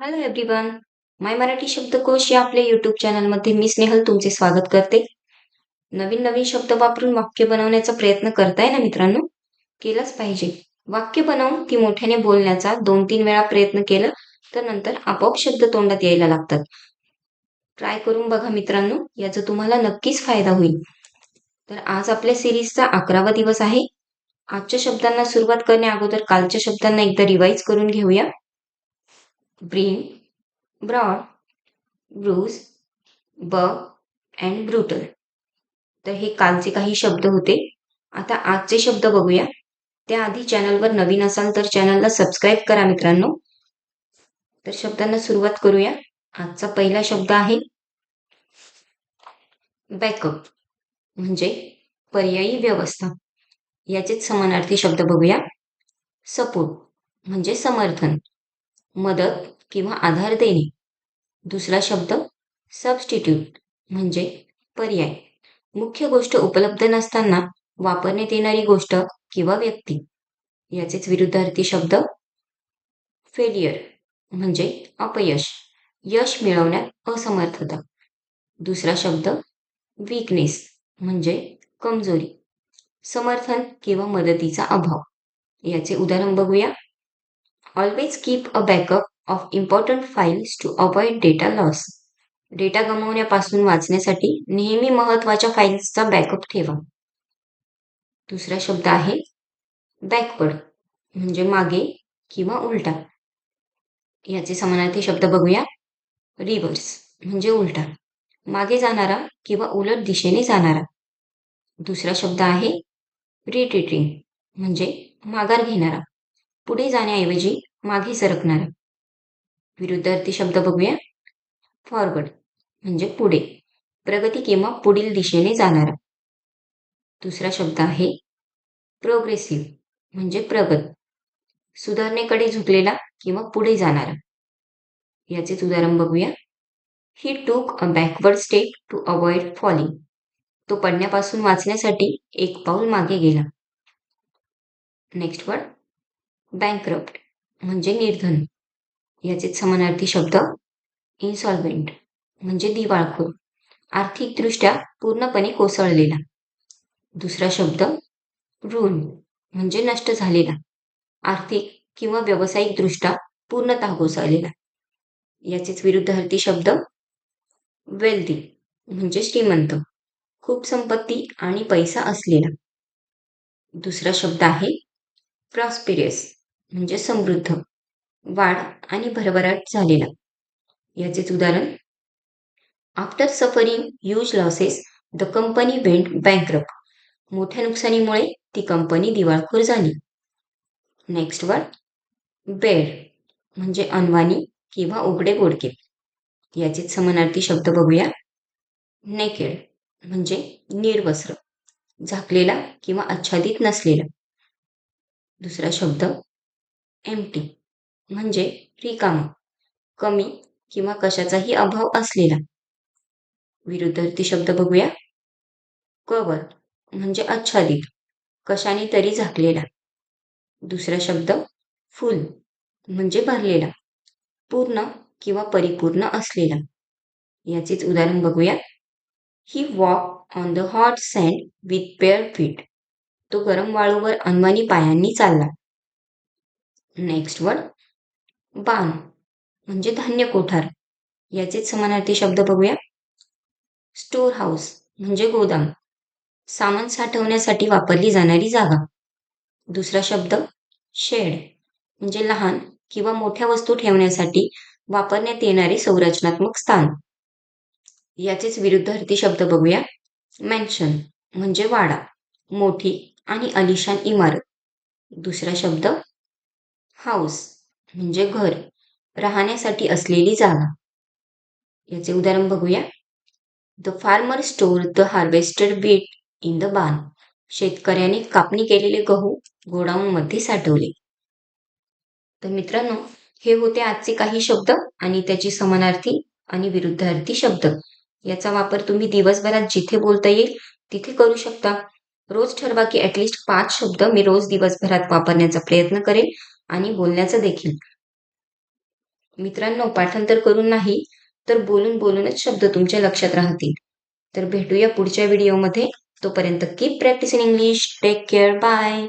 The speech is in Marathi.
हॅलो एव्हरीवन माय मराठी शब्दकोश या आपल्या युट्यूब चॅनलमध्ये मी स्नेहल तुमचे स्वागत करते. नवीन नवीन शब्द वापरून वाक्य बनवण्याचा प्रयत्न करताय ना मित्रांनो? केलंच पाहिजे. वाक्य बनवून ती मोठ्याने बोलण्याचा दोन तीन वेळा प्रयत्न केला तर नंतर आपोआप शब्द तोंडात यायला लागतात. ट्राय करून बघा मित्रांनो याचा तुम्हाला नक्कीच फायदा होईल. तर आज आपल्या सिरीजचा अकरावा दिवस आहे. आजच्या शब्दांना सुरुवात करण्या अगोदर कालच्या शब्दांना एकदा रिवाईज करून घेऊया. ब्रीन ब्रॉड ब्रूज ब अँड ब्रुटल तर हे कालचे काही शब्द होते. आता आजचे शब्द बघूया. त्याआधी चॅनलवर नवीन असाल तर चॅनलला सबस्क्राईब करा मित्रांनो. तर शब्दांना सुरुवात करूया. आजचा पहिला शब्द आहे बॅकअप म्हणजे पर्यायी व्यवस्था. याचेच समानार्थी शब्द बघूया. सपोर्ट म्हणजे समर्थन. मदत किंवा आधार देणे. दुसरा शब्द सबस्टिट्यूट म्हणजे पर्याय. मुख्य गोष्ट उपलब्ध नसताना वापरण्यात येणारी गोष्ट किंवा व्यक्ती. याचेच विरुद्धार्थी शब्द फेलियर म्हणजे अपयश. यश मिळवण्यात असमर्थता. दुसरा शब्द वीकनेस म्हणजे कमजोरी. समर्थन किंवा मदतीचा अभाव. याचे उदाहरण बघूया. Always keep a backup of important files to avoid data loss data गमावण्यापासून वाचण्यासाठी नेहमी महत्त्वाच्या फाईल्सचा बॅकअप ठेवा. दुसरा शब्द आहे बॅकवर्ड म्हणजे मागे किंवा उलटा. याचे समानार्थी शब्द बघूया. रिव्हर्स म्हणजे उलटा. मागे जाणारा किंवा उलट दिशेने जाणारा. दुसरा शब्द आहे रिट्रिटिंग म्हणजे माघार घेणारा. पुढे जाण्याऐवजी मागे सरकणारा. विरुद्धार्थी शब्द बघूया. फॉरवर्ड म्हणजे पुढे. प्रगती किंवा पुढील दिशेने जाणारा. दुसरा शब्द आहे प्रोग्रेसिव्ह म्हणजे प्रगत. सुधारणेकडे झुकलेला किंवा पुढे जाणारा. याचेच उदाहरण बघूया. He took a backward step to avoid falling तो पडण्यापासून वाचण्यासाठी एक पाऊल मागे गेला. नेक्स्ट वर्ड बँकरप्ट म्हणजे निर्धन. याचेच समानार्थी शब्द इन्सॉल्वेंट म्हणजे दिवाळखोर. आर्थिकदृष्ट्या पूर्णपणे कोसळलेला. दुसरा शब्द ऋण म्हणजे नष्ट झालेला. आर्थिक किंवा व्यावसायिकदृष्ट्या पूर्णतः कोसळलेला. याचेच विरुद्धार्थी शब्द वेल्दी म्हणजे श्रीमंत. खूप संपत्ती आणि पैसा असलेला. दुसरा शब्द आहे प्रॉस्पिरियस म्हणजे समृद्ध वाढ आणि भरभराट झालेला. याचेच उदाहरण after suffering huge losses the company went bankrupt मोठ्या नुकसानीमुळे ती कंपनी दिवाळखोर झाली. नेक्स्ट वर्ड बेड म्हणजे अनवाणी किंवा उघडे बोडके. याचेच समानार्थी शब्द बघूया. नेकेड म्हणजे निर्वस्त्र झाकलेला किंवा आच्छादित नसलेला. दुसरा शब्द एमटी म्हणजे रिकामा. कमी किंवा कशाचाही अभाव असलेला. विरुद्धार्थी शब्द बघूया. कवर म्हणजे आच्छादित. कशाने तरी झाकलेला. दुसरा शब्द फुल म्हणजे भरलेला. पूर्ण किंवा परिपूर्ण असलेला. याचेच उदाहरण बघूया. He walk on the hot sand with bare feet तो गरम वाळूवर अनवाणी पायांनी चालला. नेक्स्ट वर्ड बान म्हणजे धान्य कोठार. याचेच समानार्थी शब्द बघूया. स्टोर हाऊस म्हणजे गोदाम. सामान साठवण्यासाठी वापरली जाणारी जागा. दुसरा शब्द शेड म्हणजे लहान किंवा मोठ्या वस्तू ठेवण्यासाठी वापरण्यात येणारे संरचनात्मक स्थान. याचेच विरुद्धार्थी शब्द बघूया. मॅन्शन म्हणजे वाडा मोठी आणि अलिशान इमारत. दुसरा शब्द हाऊस म्हणजे घर राहण्यासाठी असलेली जागा. याचे उदाहरण बघूया. The farmer store the harvested beet in the barn शेतकऱ्याने कापणी केलेले गहू गोडाऊन मध्ये साठवले. तर मित्रांनो हे होते आजचे काही शब्द आणि त्याची समानार्थी आणि विरुद्धार्थी शब्द. याचा वापर तुम्ही दिवसभरात जिथे बोलता येईल तिथे करू शकता. रोज ठरवा की ऍटलिस्ट पाच शब्द मी रोज दिवसभरात वापरण्याचा प्रयत्न करेल आणि बोलण्याचं देखील. मित्रांनो पाठांतर करून नाही तर बोलून बोलूनच शब्द तुमच्या लक्षात राहतील. तर भेटूया पुढच्या व्हिडिओमध्ये तोपर्यंत keep practice in English take care bye